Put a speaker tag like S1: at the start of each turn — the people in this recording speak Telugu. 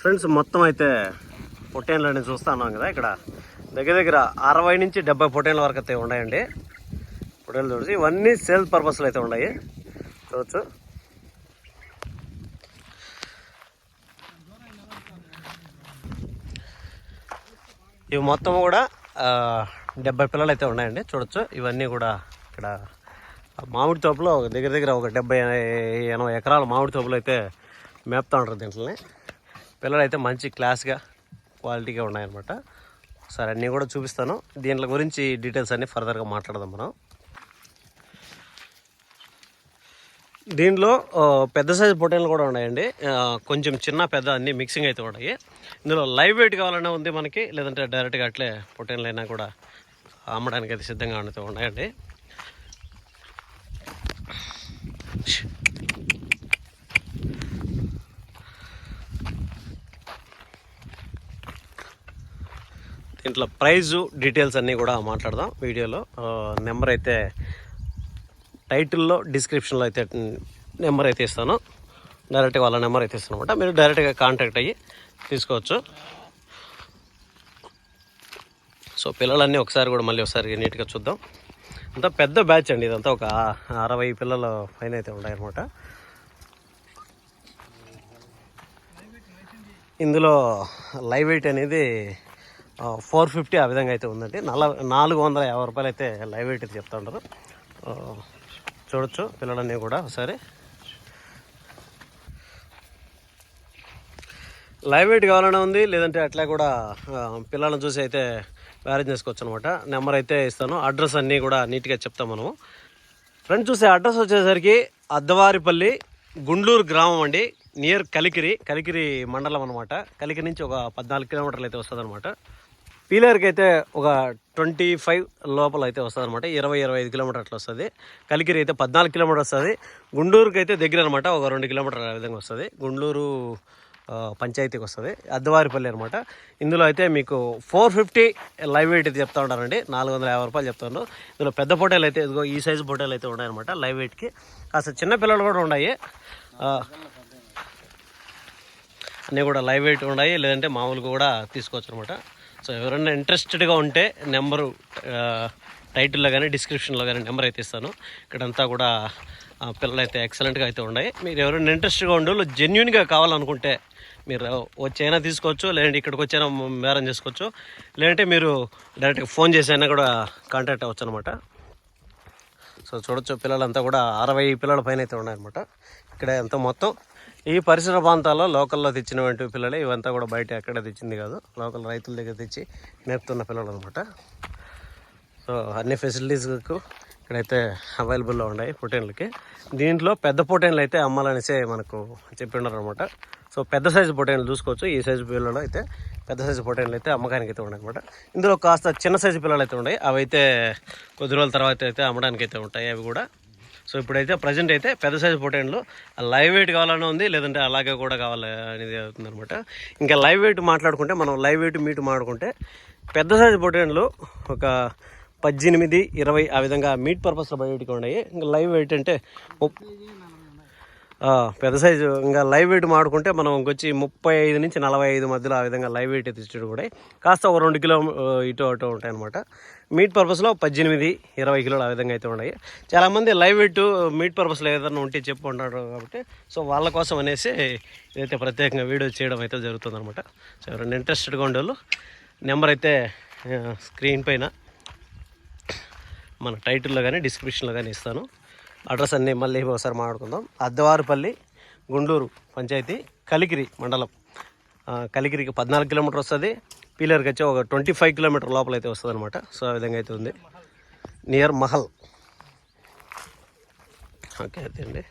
S1: ఫ్రెండ్స్ మొత్తం అయితే పొట్టేన్లని చూస్తా ఉన్నాం కదా ఇక్కడ. దగ్గర దగ్గర అరవై నుంచి డెబ్బై పొట్టేన్ల వరకు అయితే ఉన్నాయండి. పొట్టేలు చూసి ఇవన్నీ సేల్ పర్పస్లు అయితే ఉన్నాయి. చూడవచ్చు ఇవి మొత్తం కూడా డెబ్బై పిల్లలు అయితే ఉన్నాయండి. చూడొచ్చు. ఇవన్నీ కూడా ఇక్కడ మామిడి తోపులో దగ్గర దగ్గర ఒక డెబ్బై ఎనభై ఎకరాల మామిడి తోపులు అయితే మేపుతా ఉంటారు దీంట్లోనే. పిల్లలు అయితే మంచి క్లాస్గా క్వాలిటీగా ఉన్నాయన్నమాట. సరే అన్నీ కూడా చూపిస్తాను. దీంట్లో గురించి డీటెయిల్స్ అన్నీ ఫర్దర్గా మాట్లాడదాం మనం. దీనిలో పెద్ద సైజు పొటైన్లు కూడా ఉన్నాయండి. కొంచెం చిన్న పెద్ద అన్ని మిక్సింగ్ అయితే ఉన్నాయి. ఇందులో లైవ్ వెయిట్ కావాలన్నా ఉంది మనకి లేదంటే డైరెక్ట్గా అట్లే పొటైన్లు అయినా కూడా అమ్మడానికి అయితే సిద్ధంగా అయితే ఉన్నాయండి. ఇంట్లో ప్రైజు డీటెయిల్స్ అన్నీ కూడా మాట్లాడదాం వీడియోలో. నెంబర్ అయితే టైటిల్లో డిస్క్రిప్షన్లో అయితే నెంబర్ అయితే ఇస్తాను. డైరెక్ట్గా వాళ్ళ నెంబర్ అయితే ఇస్తాను అనమాట. మీరు డైరెక్ట్గా కాంటాక్ట్ అయ్యి తీసుకోవచ్చు. సో పిల్లలన్నీ ఒకసారి కూడా మళ్ళీ ఒకసారి నీట్గా చూద్దాం. అంతా పెద్ద బ్యాచ్ అండి ఇదంతా. ఒక అరవై పిల్లల పైన అయితే ఉన్నాయన్నమాట. ఇందులో లైవ్ వెయిట్ అనేది ఫోర్ ఫిఫ్టీ ఆ విధంగా అయితే ఉందండి. నల నాలుగు వందల యాభై రూపాయలు అయితే లైవ్ వెయిట్ అయితే చెప్తా ఉంటారు. చూడొచ్చు పిల్లలన్నీ కూడా ఒకసారి. లైవ్ వెయిట్ కావాలనే ఉంది లేదంటే అట్లా కూడా పిల్లలను చూసి అయితే మ్యారేజ్ చేసుకోవచ్చు అనమాట నెంబర్ అయితే ఇస్తాను. అడ్రస్ అన్నీ కూడా నీట్గా చెప్తాం మనము. ఫ్రెండ్ చూసే అడ్రస్ వచ్చేసరికి అద్దవారిపల్లి గుండ్లూరు గ్రామం అండి. నియర్ కలికిరి కలికిరి మండలం అనమాట కలికిరి నుంచి ఒక పద్నాలుగు కిలోమీటర్లు అయితే వస్తుంది అనమాట పీలేరుకి అయితే ఒక ట్వంటీ ఫైవ్ లోపల అయితే వస్తుంది అనమాట ఇరవై ఇరవై ఐదు కిలోమీటర్ అట్లా వస్తుంది. కలికిరి అయితే పద్నాలుగు కిలోమీటర్ వస్తుంది. గుండూరుకి అయితే దగ్గర అనమాట ఒక రెండు కిలోమీటర్ ఆ విధంగా వస్తుంది. గుండూరు పంచాయతీకి వస్తుంది. అద్దవారిపల్లి అనమాట ఇందులో అయితే మీకు ఫోర్ ఫిఫ్టీ లైవ్ వెయిట్ అయితే చెప్తా ఉంటారండి. నాలుగు వందల యాభై రూపాయలు చెప్తాను ఇందులో పెద్ద పొటేలు అయితే ఇదిగో ఈ సైజు పొటేలు అయితే ఉన్నాయన్నమాట లైవ్ వెయిట్కి. కాస్త చిన్న పిల్లలు కూడా ఉన్నాయి అన్నీ కూడా లైవ్ వెయిట్ ఉన్నాయి లేదంటే మామూలుగా కూడా తీసుకోవచ్చు అనమాట సో ఎవరైనా ఇంట్రెస్టెడ్గా ఉంటే నెంబరు టైటిల్లో కానీ డిస్క్రిప్షన్లో కానీ నెంబర్ అయితే ఇస్తాను. ఇక్కడంతా కూడా పిల్లలు అయితే ఎక్సలెంట్గా అయితే ఉన్నాయి. మీరు ఎవరైనా ఇంట్రెస్ట్గా ఉండే జెన్యున్గా కావాలనుకుంటే మీరు వచ్చైనా తీసుకోవచ్చు లేదంటే ఇక్కడికి వచ్చైనా బేరం చేసుకోవచ్చు. లేదంటే మీరు డైరెక్ట్గా ఫోన్ చేసి అయినా కూడా కాంటాక్ట్ అవ్వచ్చు అనమాట సో చూడొచ్చు పిల్లలంతా కూడా అరవై పిల్లల పైన అయితే ఉన్నాయన్నమాట. ఇక్కడ ఎంత మొత్తం. ఈ పరిసర ప్రాంతాల్లో లోకల్లో తెచ్చినటువంటి పిల్లలే ఇవంతా కూడా బయట ఎక్కడ తెచ్చింది కాదు. లోకల్ రైతుల దగ్గర తెచ్చి నేర్పుతున్న పిల్లలు అనమాట సో అన్ని ఫెసిలిటీస్కు ఇక్కడైతే అవైలబుల్లో ఉన్నాయి పొటేన్లకి దీంట్లో పెద్ద పొటేన్లు అయితే అమ్మాలనేసే మనకు చెప్పిండ్రనమాట అనమాట సో పెద్ద సైజు పొటేన్లు చూసుకోవచ్చు. ఈ సైజు పిల్లలు అయితే పెద్ద సైజు పొటేన్లు అయితే అమ్మకానికి అయితే ఉన్నాయి అనమాట ఇందులో కాస్త చిన్న సైజు పిల్లలు అయితే ఉన్నాయి. అవి అయితే కొద్ది రోజుల తర్వాత అయితే అమ్మడానికి అయితే ఉంటాయి అవి కూడా. సో ఇప్పుడైతే ప్రజెంట్ అయితే పెద్ద సైజ్ పొటేన్లు లైవ్ వెయిట్ కావాలని ఉంది లేదంటే అలాగే కూడా కావాలి అనేది అవుతుంది అనమాట ఇంకా లైవ్ వెయిట్ మాట్లాడుకుంటే మనం లైవ్ వెయిట్ మీట్ మాట్లాడుకుంటే పెద్ద సైజ్ పొటేన్లు ఒక పద్దెనిమిది ఇరవై ఆ విధంగా మీట్ పర్పస్లో బయటకు ఉన్నాయి. ఇంకా లైవ్ వెయిట్ అంటే పెద్ద సైజు ఇంకా లైవ్ వెయిట్ మాడుకుంటే మనం ఇంకొచ్చి ముప్పై ఐదు నుంచి నలభై ఐదు మధ్యలో ఆ విధంగా లైవ్ వెయిట్ తెచ్చేది కూడా కాస్త ఒక రెండు కిలో ఇటు అటు ఉంటాయి అనమాట మీట్ పర్పస్లో పద్దెనిమిది ఇరవై కిలోలు ఆ విధంగా అయితే ఉన్నాయి. చాలామంది లైవ్ వెయిట్ మీట్ పర్పస్లో ఏదైనా ఉంటే చెప్పు చెప్పుకుంటారు కాబట్టి సో వాళ్ళ కోసం అనేసి ఇదైతే ప్రత్యేకంగా వీడియో చేయడం అయితే జరుగుతుంది అనమాట సో ఎవరైనా ఇంట్రెస్టెడ్గా ఉండేవాళ్ళు నెంబర్ అయితే స్క్రీన్ పైన మన టైటిల్లో కానీ డిస్క్రిప్షన్లో కానీ ఇస్తాను. అడ్రస్ అన్నీ మళ్ళీ ఒకసారి మాట్లాడుకుందాం. అద్దవారుపల్లి గుండూరు పంచాయతీ కలికిరి మండలం. కలికిరికి పద్నాలుగు కిలోమీటర్ వస్తుంది. పీలర్కి వచ్చి ఒక ట్వంటీ ఫైవ్ కిలోమీటర్ లోపల అయితే వస్తుంది అనమాట సో ఆ విధంగా అయితే ఉంది. నియర్ మహల్. ఓకే అయితే అండి